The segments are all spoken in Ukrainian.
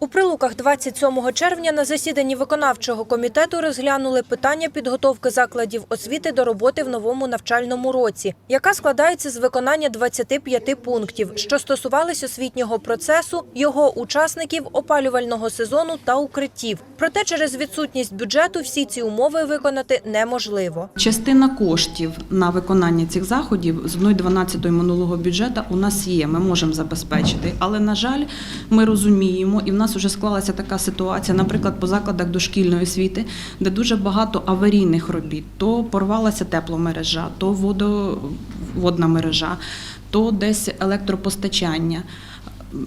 У Прилуках 27 червня на засіданні виконавчого комітету розглянули питання підготовки закладів освіти до роботи в новому навчальному році, яка складається з виконання 25 пунктів, що стосувались освітнього процесу, його учасників, опалювального сезону та укриттів. Проте через відсутність бюджету всі ці умови виконати неможливо. Частина коштів на виконання цих заходів з 1.12 минулого бюджету у нас є. Ми можемо забезпечити. Але на жаль, ми розуміємо, і в нас вже склалася така ситуація, наприклад, по закладах дошкільної освіти, де дуже багато аварійних робіт. То порвалася тепломережа, то водоводна мережа, то десь електропостачання.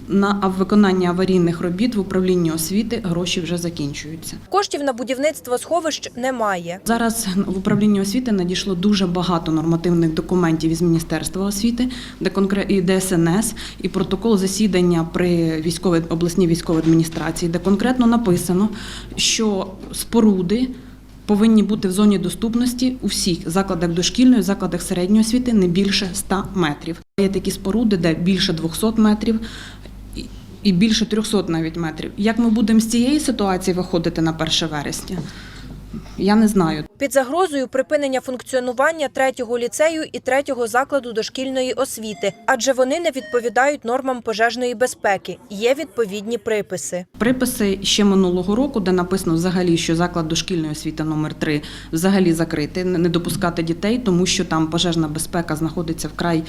На виконання аварійних робіт в управлінні освіти гроші вже закінчуються. Коштів на будівництво сховищ немає. Зараз в управлінні освіти надійшло дуже багато нормативних документів із Міністерства освіти, де і ДСНС, і протокол засідання при військовій обласній військовій адміністрації, де конкретно написано, що споруди. Повинні бути в зоні доступності у всіх закладах дошкільної, закладах середньої освіти не більше 100 метрів. Є такі споруди, де більше 200 метрів і- більше 300 навіть метрів. Як ми будемо з цієї ситуації виходити на 1 вересня? Я не знаю. Під загрозою припинення функціонування третього ліцею і третього закладу дошкільної освіти, адже вони не відповідають нормам пожежної безпеки. Є відповідні приписи. Приписи ще минулого року, де написано взагалі, що заклад дошкільної освіти номер 3 взагалі закритий, не допускати дітей, тому що там пожежна безпека знаходиться вкрай,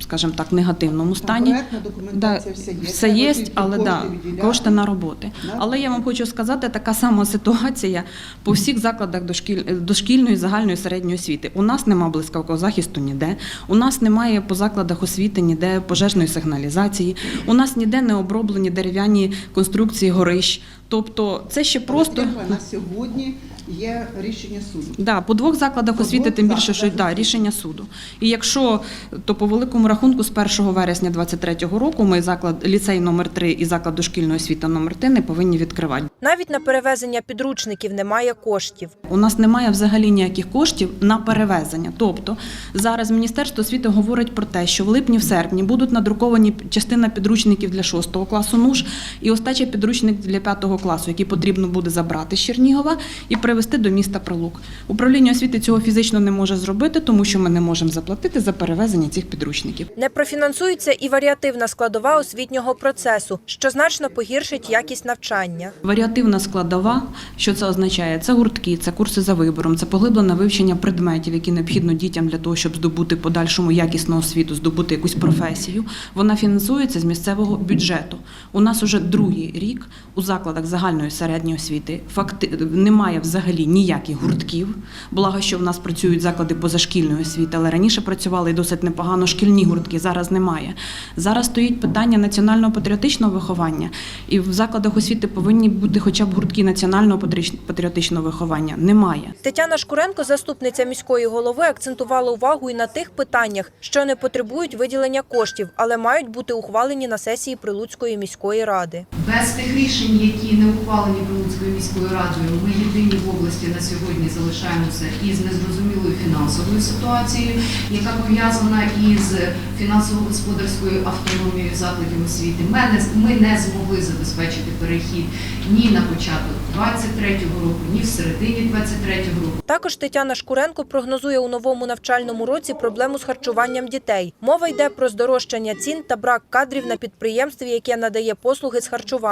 скажімо так, негативному стані. Документація все є. Все є, але кошти да, кошти на роботи. Але я вам хочу сказати, така сама ситуація по всіх закладах дошкіль, дошкільної загальної середньої освіти. У нас нема близького захисту ніде. У нас немає по закладах освіти ніде пожежної сигналізації. У нас ніде не оброблені дерев'яні конструкції горищ. Тобто це ще просто. На сьогодні є рішення суду. Да, по двох закладах По освіти, двох тим більше, що да, рішення суду. І якщо то по великому рахунку з 1 вересня 2023 року ми заклад ліцей номер 3 і заклад дошкільної освіти номер 3 не повинні відкривати. Навіть на перевезення підручників немає коштів. У нас немає взагалі ніяких коштів на перевезення. Тобто зараз Міністерство освіти говорить про те, що в липні, в серпні будуть надруковані частина підручників для 6 класу НУШ і остача підручник для 5 класу, який потрібно буде забрати з Чернігова і привезти до міста Прилук. Управління освіти цього фізично не може зробити, тому що ми не можемо заплатити за перевезення цих підручників. Не профінансується і варіативна складова освітнього процесу, що значно погіршить якість навчання. Варіативна складова, що це означає? Це гуртки, це курси за вибором, це поглиблене вивчення предметів, які необхідно дітям для того, щоб здобути подальшому якісну освіту, здобути якусь професію. Вона фінансується з місцевого бюджету. У нас уже другий рік у закладах загальної середньої освіти факти немає взагалі ніяких гуртків. Благо, що в нас працюють заклади позашкільної освіти, але раніше працювали досить непогано шкільні гуртки. Зараз немає. Зараз стоїть питання національного патріотичного виховання, і в закладах освіти повинні бути хоча б гуртки національного патріотичного виховання. Немає. Тетяна Шкуренко, заступниця міської голови, акцентувала увагу і на тих питаннях, що не потребують виділення коштів, але мають бути ухвалені на сесії Прилуцької міської ради. Без тих рішень, які не ухвалені Прилуцькою міською радою, ми єдині в області на сьогодні залишаємося із незрозумілою фінансовою ситуацією, яка пов'язана із фінансово-господарською автономією закладів освіти. Ми не, ми не змогли забезпечити перехід ні на початок 23-го року, ні в середині 23-го року. Також Тетяна Шкуренко прогнозує у новому навчальному році проблему з харчуванням дітей. Мова йде про здорожчання цін та брак кадрів на підприємстві, яке надає послуги з харчування.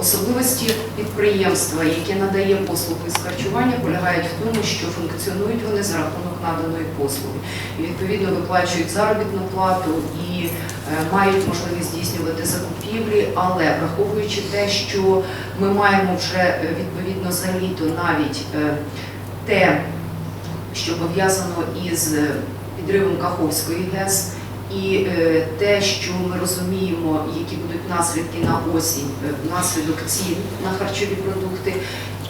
Особливості підприємства, яке надає послуги з харчування, полягають в тому, що функціонують вони за рахунок наданої послуги. Відповідно виплачують заробітну плату і е, мають можливість здійснювати закупівлі, але враховуючи те, що ми маємо вже е, відповідно за літо навіть е, те, що пов'язано із підривом Каховської ГЕС, і е, те, що ми розуміємо, які будуть наслідки на осінь, е, внаслідок цін на харчові продукти,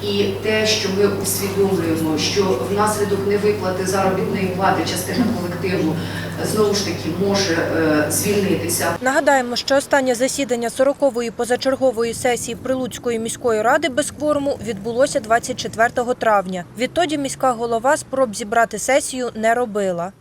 і те, що ми усвідомлюємо, що внаслідок невиплати заробітної плати частина колективу е, знову ж таки може звільнитися. Нагадаємо, що останнє засідання 40-ї позачергової сесії Прилуцької міської ради без кворуму відбулося 24 травня. Відтоді міська голова спроб зібрати сесію не робила.